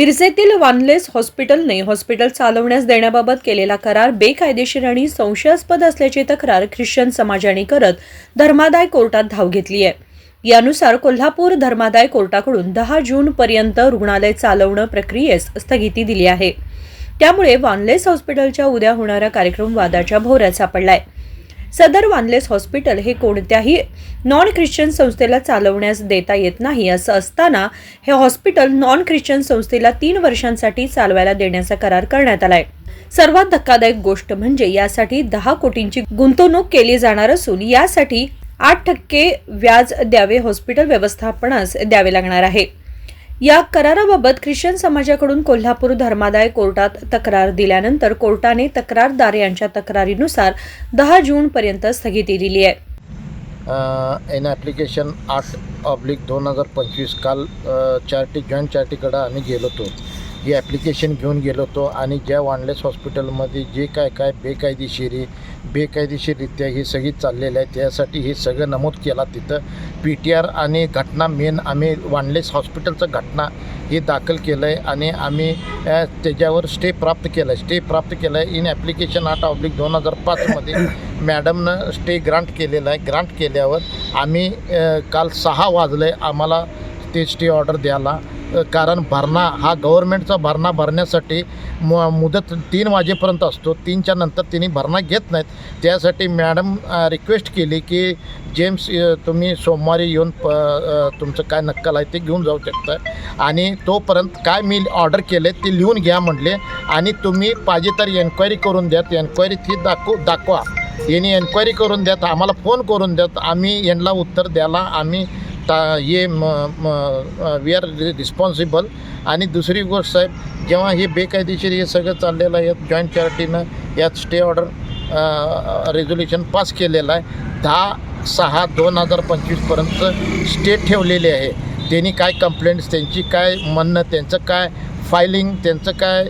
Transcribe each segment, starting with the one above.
मिरजेतील वानलेस हॉस्पिटलने हॉस्पिटल चालवण्यास देण्याबाबत केलेला करार बेकायदेशीर आणि संशयास्पद असल्याची तक्रार ख्रिश्चन समाजाने करत धर्मादाय कोर्टात धाव घेतली आहे. यानुसार कोल्हापूर धर्मादाय कोर्टाकडून दहा जून पर्यंत रुग्णालय चालवणं प्रक्रियेस स्थगिती दिली आहे. त्यामुळे वानलेस हॉस्पिटलच्या उद्या होणारा कार्यक्रम वादाच्या भोवऱ्यात सापडलाय. सदर वानलेस हॉस्पिटल हे कोणत्याही नॉन ख्रिश्चन संस्थेला चालवण्यास देता येत नाही असं असताना हे हॉस्पिटल नॉन ख्रिश्चन संस्थेला तीन वर्षांसाठी चालवायला देण्याचा करार करण्यात आलाय. सर्वात धक्कादायक गोष्ट म्हणजे यासाठी दहा कोटींची गुंतवणूक केली जाणार असून यासाठी आठ टक्के व्याज द्यावे हॉस्पिटल व्यवस्थापनास द्यावे लागणार आहे. या कराराबाबत ख्रिश्चन समाजाकडून कोल्हापूर धर्मादाय कोर्टात तक्रार दिल्यानंतर कोर्टाने तक्रारदार यांच्या तक्रारीनुसार दहा जूनपर्यंत स्थगिती दिली आहे. एन ॲप्लिकेशन आठ ऑब्लिक दोन हजार पंचवीस काल चार्टी जॉईंट चार्टीकडं आम्ही गेलो होतो. ही ॲप्लिकेशन घेऊन गेलो होतो आणि ज्या वानलेस हॉस्पिटलमध्ये जे काय काय बेकायदेशीरी बेकायदेशीररित्या ही सगळी चाललेलं आहे त्यासाठी हे सगळं नमूद केला तिथं. पी टी आर आणि घटना मेन आम्ही वानलेस हॉस्पिटलचं घटना हे दाखल केलं आहे आणि आम्ही त्याच्यावर स्टे प्राप्त केला आहे स्टे प्राप्त केला आहे इन ॲप्लिकेशन आठ ऑब्लिक दोन हजार पाचमध्ये मॅडमनं स्टे ग्रांट केलेला आहे. ग्रांट केल्यावर आम्ही काल सहा वाजले आम्हाला ते स्टे ऑर्डर द्यायला. कारण भरणा हा गव्हर्मेंटचा भरणा भरण्यासाठी मु मुदत तीन वाजेपर्यंत असतो. तीनच्या नंतर तिने भरणा घेत नाहीत. त्यासाठी मॅडम रिक्वेस्ट केली की जेम्स तुम्ही सोमवारी येऊन प तुमचं काय नक्कल आहे ते घेऊन जाऊ शकता. आणि तोपर्यंत काय मी ऑर्डर केले ते लिहून घ्या म्हटले आणि तुम्ही पाहिजे तर एन्क्वायरी करून द्यात एन्क्वायरी ती दाखव दाखवा. यांनी एन्क्वायरी करून द्यात. आम्हाला फोन करून द्यात. आम्ही यांना उत्तर द्यायला आम्ही ता म वी आर रिस्पॉन्सिबल आणि दुसरी गोष्ट साहेब जेव्हा हे बेकायदेशीर हे सगळं चाललेलं आहे जॉईंट चॅरिटीनं यात स्टे ऑर्डर रेझोल्युशन पास केलेलं आहे दहा सहा दोन हजार पंचवीसपर्यंत स्टे ठेवलेले आहे. त्यांनी काय कंप्लेंट्स त्यांची काय म्हणणं त्यांचं काय फायलिंग त्यांचं काय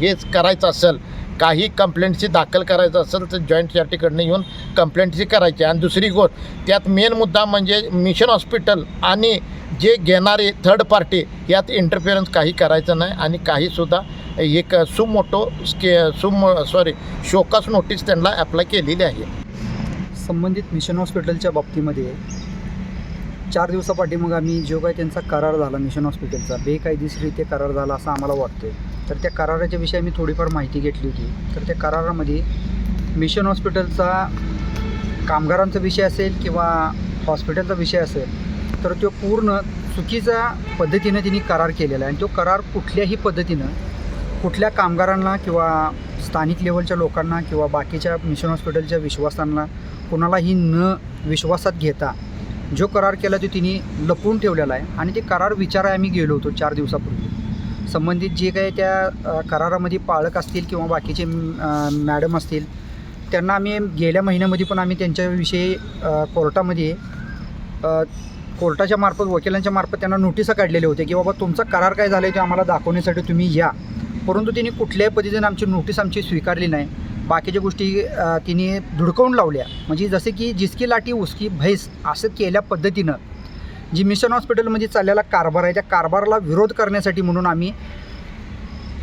हेच करायचं असेल काही कंप्लेंटची दाखल करायचं असेल तर जॉईंट चार्टीकडनं येऊन कंप्लेंटची करायची. आणि दुसरी गोष्ट त्यात मेन मुद्दा म्हणजे मिशन हॉस्पिटल आणि जे घेणारे थर्ड पार्टी यात इंटरफिअरन्स काही करायचं नाही. आणि काहीसुद्धा एक सुमोटो स्के सुम सॉरी शोकास नोटीस त्यांना अप्लाय केलेली आहे. संबंधित मिशन हॉस्पिटलच्या बाबतीमध्ये चार दिवसापाठीमग आम्ही जो काही त्यांचा करार झाला मिशन हॉस्पिटलचा बेकायदेशीरित्या करार झाला असं आम्हाला वाटतंय. तर त्या कराराच्या विषयी मी थोडीफार माहिती घेतली होती. तर त्या करारामध्ये मिशन हॉस्पिटलचा कामगारांचा विषय असेल किंवा हॉस्पिटलचा विषय असेल तर तो पूर्ण चुकीच्या पद्धतीनं तिने करार केलेला आहे. आणि तो करार कुठल्याही पद्धतीनं कुठल्या कामगारांना किंवा स्थानिक लेवलच्या लोकांना किंवा बाकीच्या मिशन हॉस्पिटलच्या विश्वासांना कुणालाही न विश्वासात घेता जो करार केला तो तिने लपवून ठेवलेला आहे. आणि ते करार विचाराय आम्ही गेलो होतो चार दिवसापूर्वी. संबंधित जे काही त्या करारामध्ये पालक असतील किंवा बाकीचे मॅडम असतील त्यांना आम्ही गेल्या महिन्यामध्ये पण आम्ही त्यांच्याविषयी कोर्टामध्ये कोर्टाच्या मार्फत वकिलांच्या मार्फत त्यांना नोटिसा काढलेले होते की बाबा तुमचा करार काय झाला आहे ते आम्हाला दाखवण्यासाठी तुम्ही या. परंतु तिने कुठल्याही पद्धतीने आमची नोटीस आमची स्वीकारली नाही. बाकीच्या गोष्टी तिने धुडकावून लावल्या. म्हणजे जसे की जिसकी लाटी उसकी भैस असं केल्या पद्धतीनं जी मिशन हॉस्पिटलमध्ये चाललेला कारभार आहे त्या कारभाराला विरोध करण्यासाठी म्हणून आम्ही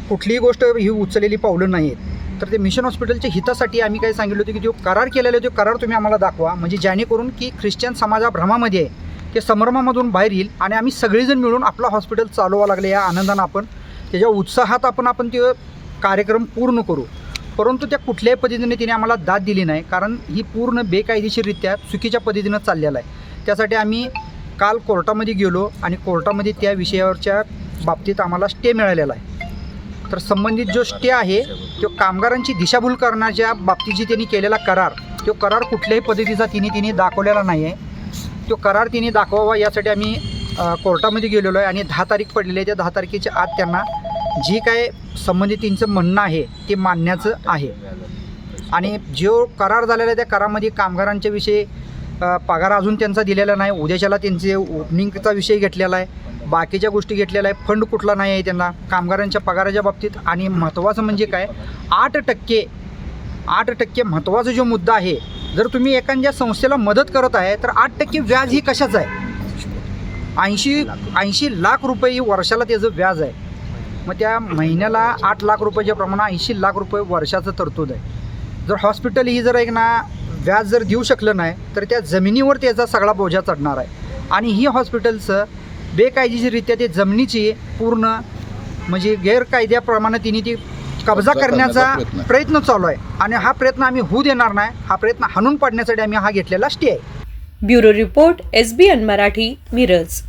कुठलीही गोष्ट ही उचललेली पावलं नाही आहेत. तर ते मिशन हॉस्पिटलच्या हितासाठी आम्ही काय सांगितलं होतं की जो करार केलेला आहे तो करार तुम्ही आम्हाला दाखवा. म्हणजे जेणेकरून की ख्रिश्चन समाजा भ्रमामध्ये आहे. ते संभ्रमामधून बाहेर येईल आणि आम्ही सगळेजण मिळून आपला हॉस्पिटल चालवावं लागले या आनंदानं आपण त्याच्या उत्साहात आपण आपण ते कार्यक्रम पूर्ण करू. परंतु त्या कुठल्याही पद्धतीने तिने आम्हाला दाद दिली नाही कारण ही पूर्ण बेकायदेशीररित्या चुकीच्या पद्धतीनं चाललेला आहे. त्यासाठी आम्ही काल कोर्टामध्ये गेलो आणि कोर्टामध्ये त्या विषयावरच्या बाबतीत आम्हाला स्टे मिळालेला आहे. तर संबंधित जो स्टे आहे तो कामगारांची दिशाभूल करण्याच्या बाबतीत जी त्यांनी केलेला करार तो करार कुठल्याही पद्धतीचा तिने तिने दाखवलेला नाही आहे तो करार तिने दाखवावा यासाठी आम्ही कोर्टामध्ये गेलेलो आहे आणि दहा तारीख पडलेली आहे. त्या दहा तारखेच्या आत त्यांना जी काय संबंधितींचं म्हणणं आहे ते मानण्याचं आहे. आणि जो करार झालेला आहे त्या करारामध्ये कामगारांच्या विषयी पगार अजून त्यांचा दिलेला नाही. उद्याच्याला त्यांचे ओपनिंगचा विषय घेतलेला आहे. बाकीच्या गोष्टी घेतलेल्या आहे फंड कुठला नाही आहे त्यांना. कामगारांच्या पगाराच्या बाबतीत आणि महत्त्वाचं म्हणजे काय? आठ टक्के आठ टक्के महत्त्वाचा जो मुद्दा आहे जर तुम्ही एखाद्या संस्थेला मदत करत आहे तर आठ टक्के व्याज ही कशाचं आहे? ऐंशी ऐंशी लाख रुपये ही वर्षाला त्याचं व्याज आहे. मग त्या महिन्याला आठ लाख रुपयाच्या प्रमाणात ऐंशी लाख रुपये वर्षाचं तरतूद आहे. जर हॉस्पिटल ही जर एक ना व्याज जर देऊ शकलं नाही तर त्या जमिनीवर त्याचा सगळा बोजा चढणार आहे. आणि ही हॉस्पिटलचं बेकायदेशीररित्या ते जमिनीची पूर्ण म्हणजे गैरकायद्याप्रमाणे तिने ती कब्जा करण्याचा. प्रयत्न चालू आहे. आणि हा प्रयत्न आम्ही होऊ देणार नाही. हा प्रयत्न हाणून पाडण्यासाठी आम्ही हा घेतलेला स्टे आहे. Bureau report S B N Marathi Miraj.